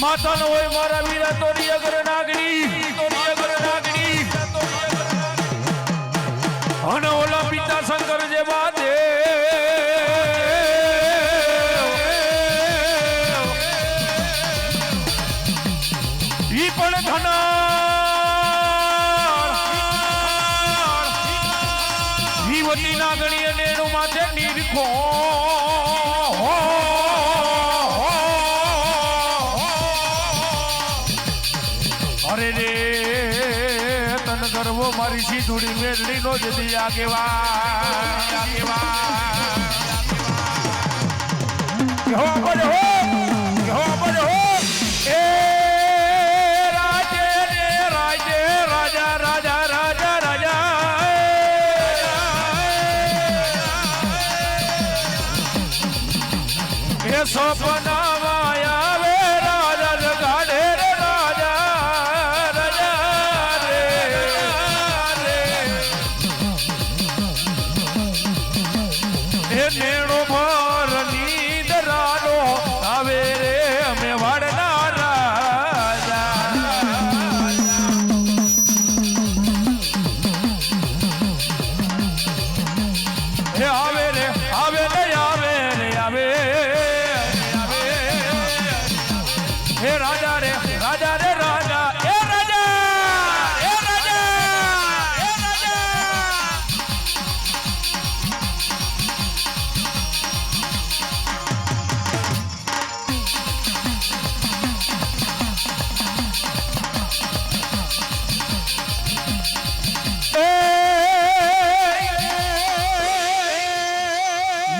ધન હોય મારા વીરા તોરી અગર નાગણી. તોરી અગર નાગણી અને ઓલા પિતા શંકર જે બાદે ઈ પણ ધના ઈ વતી નાગણી અને એનું માથે નીરખો. મેરડી નો જતી આગેવા આગેવા હો બોલે હો હો બોલે હો એ રાજે રે રાજે રાજા રાજા રાજા રાજા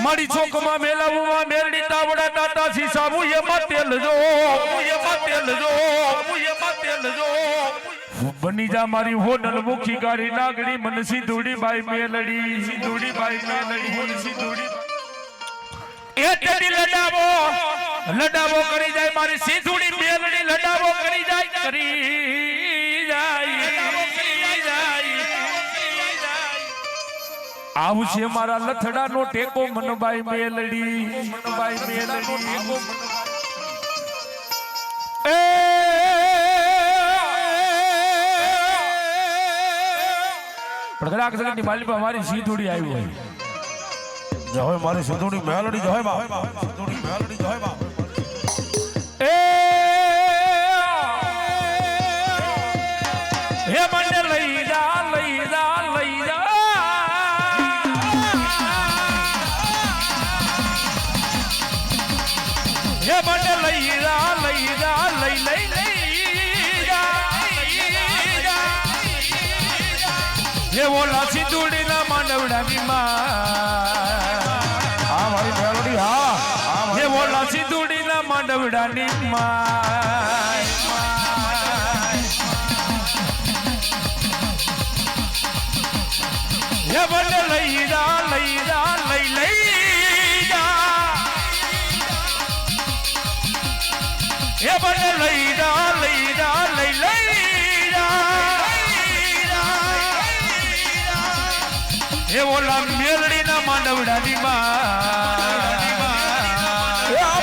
મારી ચોકમાં મેલાવુમાં મેરડી તાવડા ટાટા સીસાબુ એમાં તેલ જો એમાં તેલ જો એમાં તેલ જો. બની જા મારી હોડલ મુખી ગાડી, નાગડી મન સિંધુડી બાઈ મેલડી સિંધુડી બાઈ મેલડી સિંધુડી એ તેડી લડાવો લડાવો કરી જાય મારી સિંધુડી મેલડી, લડાવો કરી જાય કરી. આવશે મારા લથડાનો ટેકો મનબાઈ મેલડી. મનબાઈ મેલડી. એ! પ્રગડાક જગતની માલિકા મારી સીધુડી આવી હોય. જહોય હોય મારી સિંધુડી મેલડી જહોય બા માંડવડાની માં. હા મારી મેલડી હા. સિંધુડીના માંડવડાની હે મને લઈ જા લઈ જા લઈ લઈ જા હે લઈ જા હે ઓલા મેલડીના માંડવડાની માં એ આ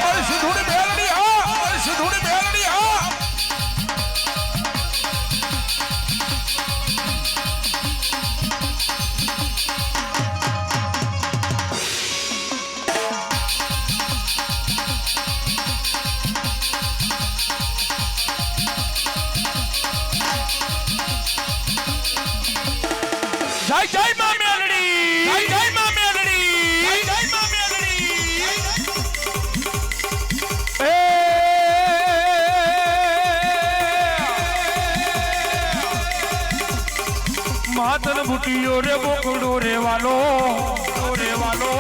જય માં મેલડી જય માં મેલડી એ રે બોકડો રે વાલો રે વાલો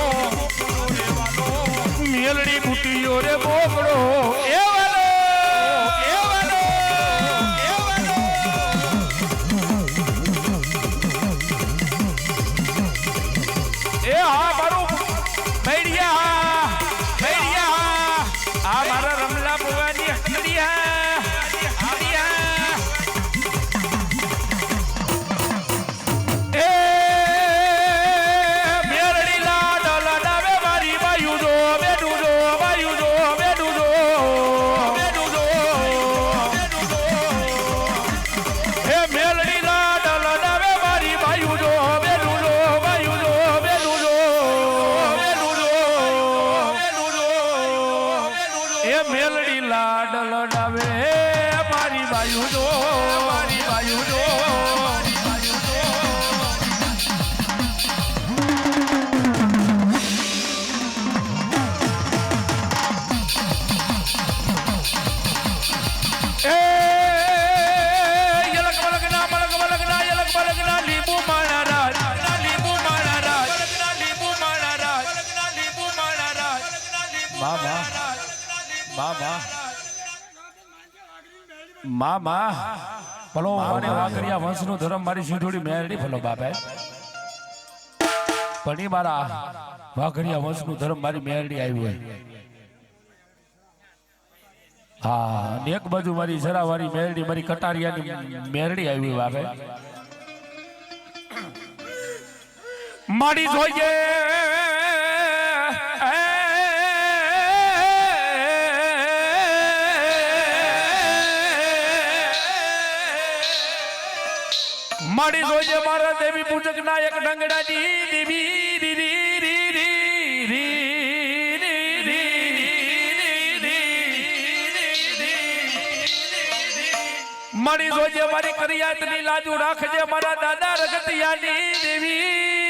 મેલડી બુટીયો રે બોકડો માં માં માં માં ભલો મારે વાકરિયા વંશનું ધર્મ મારી સિંધુડી મેરડી ભલો બાપે. ઈ મારા વાઘરિયા વંશનું ધર્મ મારી મેરડી આવ્યું હોય. હા એક બાજુ મારી જરાવારી મેરડી મારી કટારિયાની મેરડી આવી બાપે. માડી જોઈએ. માડી જોઈએ મારા દેવી પૂજક ના એક ડંગડાજી દેવી, રી રી રી મારી જોજે મારી કરિયાતની લાજુ રાખજે મારા દાદા રગતિયાની દેવી.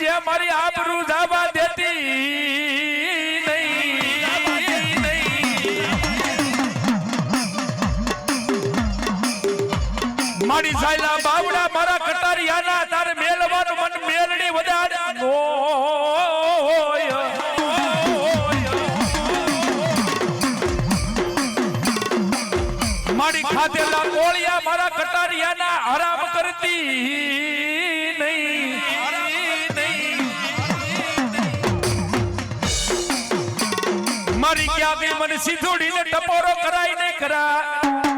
રાખજે મારી આબરૂ જાવા દેતી નહીં. મારી સાયલા બાવડા મારા કટારિયાના તારે મેલવાનું મન મેલડી વધારે. મારી ખાધેલા કોળિયા મારા કટારિયાના હરામ કરતી. મારી ગયા બી મને સીધોડીને ટપોરો કરાય ને કરા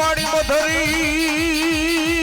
મારી મધરી